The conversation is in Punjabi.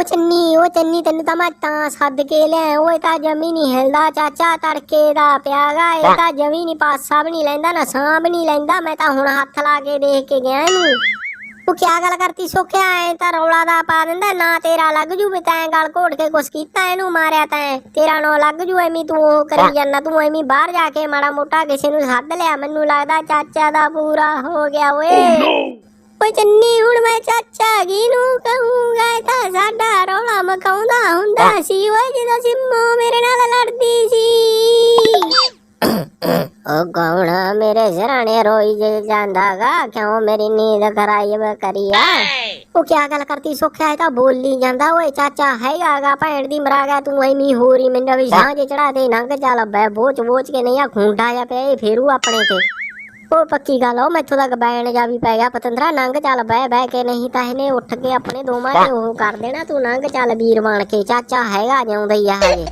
ਉਹ ਚੰਨੀ ਉਹ ਚੰਨੀ ਤੈਨੂੰ ਤਾਂ ਮੈਂ ਤਾਂ ਸੱਦ ਕੇ ਲਿਆ ਓਏ ਤਾਂ ਜਮੀ ਨਹੀਂ ਹਿਲਦਾ ਚਾਚਾ ਤੜਕੇ ਦਾ ਪਿਆਗਾ। ਇਹ ਤਾਂ ਜਮੀ ਨਹੀਂ ਪਾਸਾ ਵੀ ਨਹੀਂ ਲੈਂਦਾ ਨਾ ਸਾਂਭ ਨਹੀਂ ਲੈਂਦਾ। ਮੈਂ ਤਾਂ ਹੁਣ ਹੱਥ ਲਾ ਕੇ ਦੇਖ ਕੇ ਗਿਆ ਇਹਨੂੰ। ਉਹ ਕਿਆ ਗੱਲ ਕਰਤੀ ਸੋਖਿਆ ਐ ਤਾਂ ਰੌਲਾ ਦਾ ਪਾ ਦਿੰਦਾ ਨਾ ਤੇਰਾ ਲੱਗ ਜੂ। ਵੀ ਤੈਂ ਗਲ ਘੋਟ ਕੇ ਕੁਛ ਕੀਤਾ ਇਹਨੂੰ ਮਾਰਿਆ ਤੈਂ ਤੇਰਾ ਨੋ ਲੱਗ ਜੂ ਐਵੇਂ ਤੂੰ ਉਹ ਕਰੀ ਜਾਂਦਾ ਤੂੰ ਐਵੇਂ ਬਾਹਰ ਜਾ ਕੇ ਮਾੜਾ ਮੋਟਾ ਕਿਸੇ ਨੂੰ ਸੱਦ ਲਿਆ। ਮੈਨੂੰ ਲੱਗਦਾ ਚਾਚਾ ਦਾ ਪੂਰਾ ਹੋ ਗਿਆ ਓਏ। ਓਏ ਚੰਨੀ ਹੁਣ ਮੈਂ ਚਾਚਾ ਜੀ ਨੂੰ ਮਕਾਉਂਦਾ ਹੁੰਦਾ ਸੀ ਓਏ ਜਦੋਂ ਸਿੰਮੋ ਮੇਰੇ ਨਾਲ ਲੜਦੀ ਸੀ ਉਹ ਕੌਣ ਮੇਰੇ ਸਰਾਣੇ ਰੋਈ ਜੇ ਜਾਂਦਾਗਾ ਕਿਉਂ ਮੇਰੀ ਨੀਂਦ ਕਰਾਈ ਵੇ ਕਰੀਆ ਉਹ ਕਿਆ ਗੱਲ ਕਰਤੀ ਸੁੱਖਿਆ ਇਹ ਤਾਂ ਬੋਲੀ ਜਾਂਦਾ ਓਏ ਚਾਚਾ ਹੈਗਾਗਾ ਭੈਣ ਦੀ ਮਰਾ ਗਿਆ ਤੂੰ ਐਵੇਂ ਹੋਰੀ ਮੈਨੂੰ ਵੀ ਸਾਂਝੇ ਚੜਾ ਦੇ ਨੰਗ ਚੱਲ ਬੈ ਬੋਚ ਬੋਚ ਕੇ ਨਹੀਂ ਆ ਖੁੰਡਾ ਜਾ ਪਿਆ ਇਹ ਫੇਰੂ ਆਪਣੇ ਤੇ ਉਹ ਪੱਕੀ ਗੱਲ ਆ, ਉਹ ਮੈਥੋਂ ਤੱਕ ਬੈਣ ਜਾ ਵੀ ਪੈ ਗਿਆ ਪਤੰਦਰਾ ਨੰਗ ਚੱਲ ਬਹਿ ਬਹਿ ਕੇ ਨਹੀਂ ਤਾਂ ਇਹਨੇ ਉੱਠ ਕੇ ਆਪਣੇ ਦੋਵਾਂ ਤੇ ਉਹ ਕਰ ਦੇਣਾ ਤੂੰ ਨੰਗ ਚੱਲ ਵੀਰ ਬਣ ਕੇ ਚਾਚਾ ਹੈਗਾ ਜਿਉਂਦਾ ਹੀ ਆ ਹਜੇ।